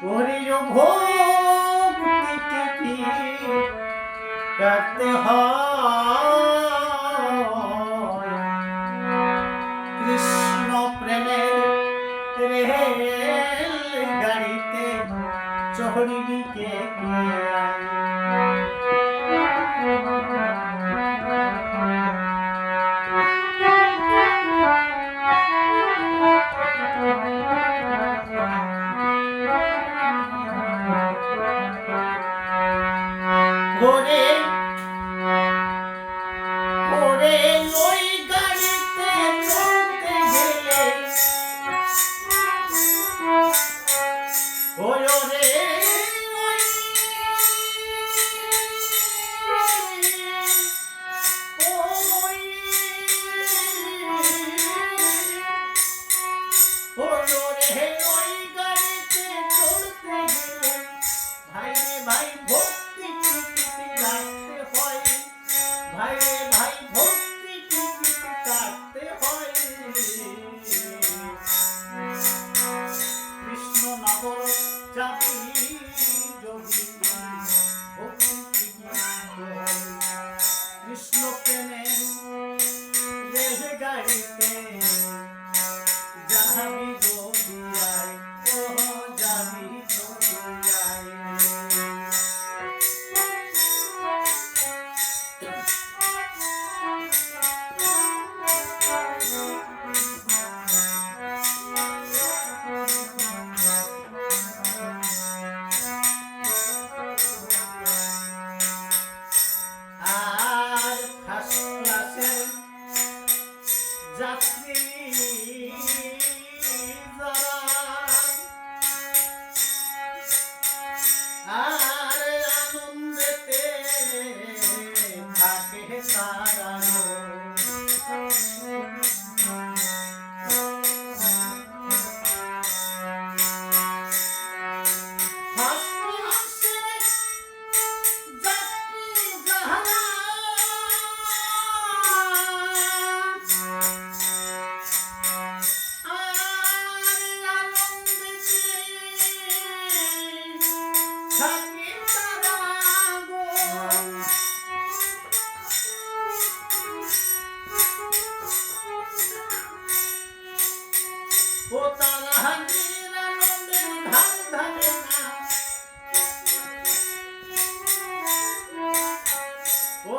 হরির ভোগ রাখতে হয়?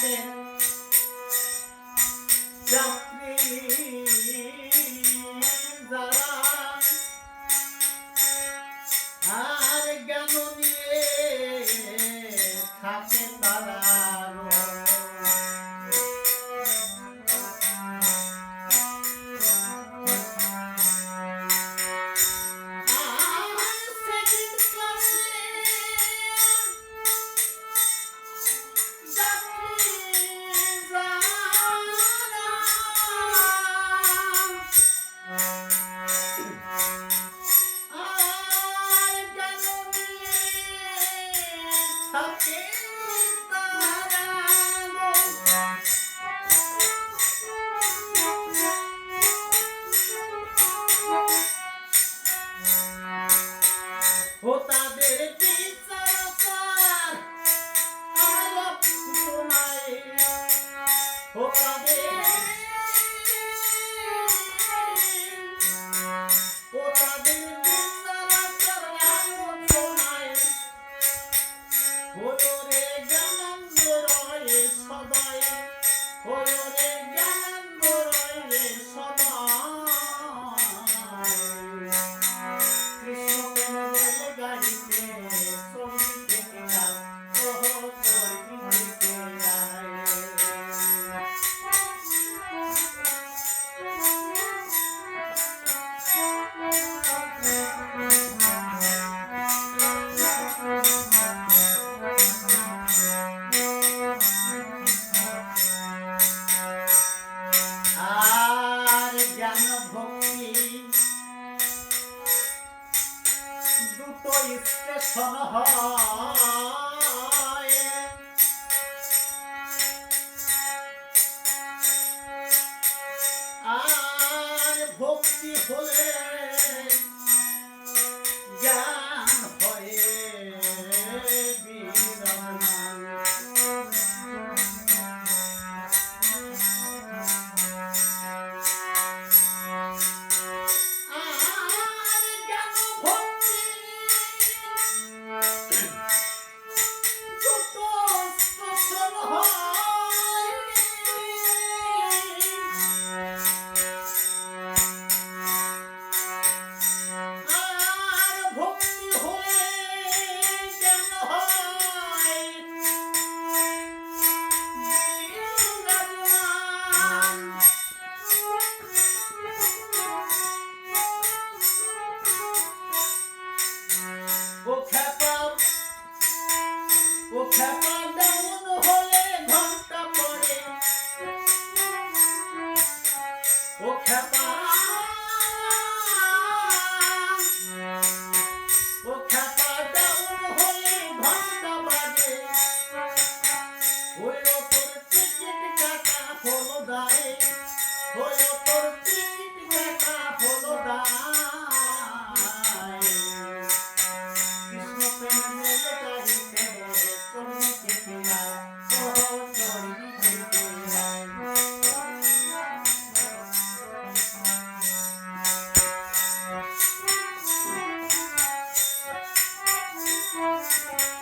sin. ও তাদের বিচার আলাপ তোমায়। ও তাদের ও তাদের বিচার আলাপ তোমায়। ও তোরে জানান রয়ে সবাই ও তোরে স্টেশন হয়। Oh, have. Música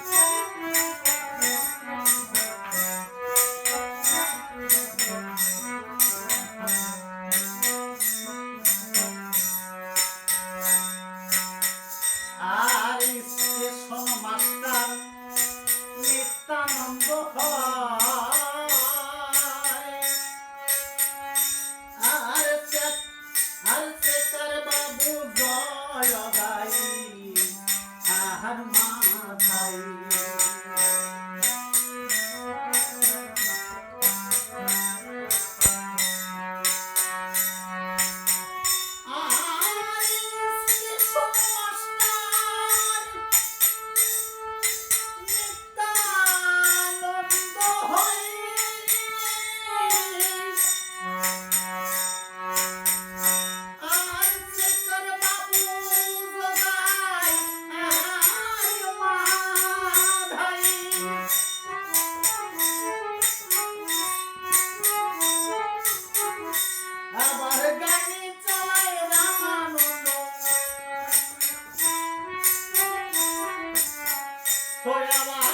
আমার